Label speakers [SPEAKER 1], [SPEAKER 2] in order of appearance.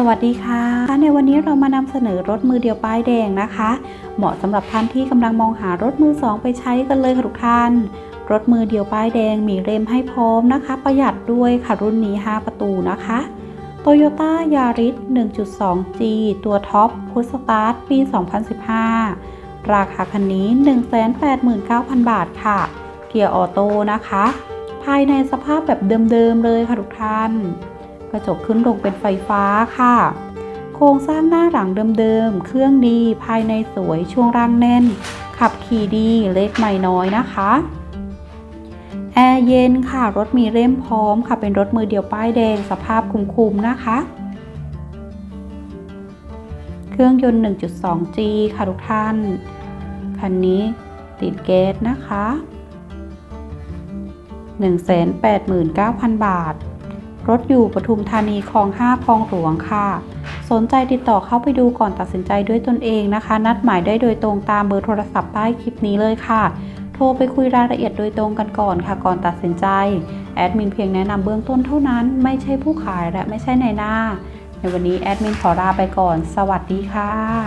[SPEAKER 1] สวัสดีค่ะ ในวันนี้เรามานำเสนอรถมือเดียวป้ายแดงนะคะ เหมาะสำหรับท่านที่กำลังมองหารถมือสองไปใช้กันเลยค่ะทุกท่าน รถมือเดียวป้ายแดงมีเรมให้พร้อมนะคะ ประหยัดด้วยค่ะรุ่นนี้ 5 ประตูนะคะ Toyota Yaris 1.2G ตัวท็อปพุสตาร์ทปี 2015 ราคาคันนี้ 189,000 บาทค่ะ เกียร์ออโต้นะคะ ภายในสภาพแบบเดิมๆเลยค่ะทุกท่าน กระจกขึ้นลงเป็นไฟฟ้าค่ะ โครงสร้างหน้าหลังเดิมๆ เครื่องดีภายในสวยช่วงล่างแน่น ขับขี่ดีเล็กไม่น้อยนะคะแอร์เย็นค่ะ รถมีเล่มพร้อมค่ะ เป็นรถมือเดียวป้ายแดงสภาพคุ้มๆนะคะ เครื่องยนต์ 1.2G ค่ะทุกท่าน คันนี้ติดแก๊สนะคะ 189,000 บาท รถอยู่ปทุมธานีคลอง5คลองหลวงค่ะ สนใจติดต่อเข้าไปดูก่อนตัดสินใจด้วยตนเองนะคะ นัดหมายได้โดยตรงตามเบอร์โทรศัพท์ใต้คลิปนี้เลยค่ะ โทรไปคุยรายละเอียดโดยตรงกันก่อนค่ะ ก่อนตัดสินใจแอดมินเพียงแนะนำเบื้องต้นเท่านั้น ไม่ใช่ผู้ขายและไม่ใช่ในหน้า ในวันนี้แอดมินขอลาไปก่อน สวัสดีค่ะ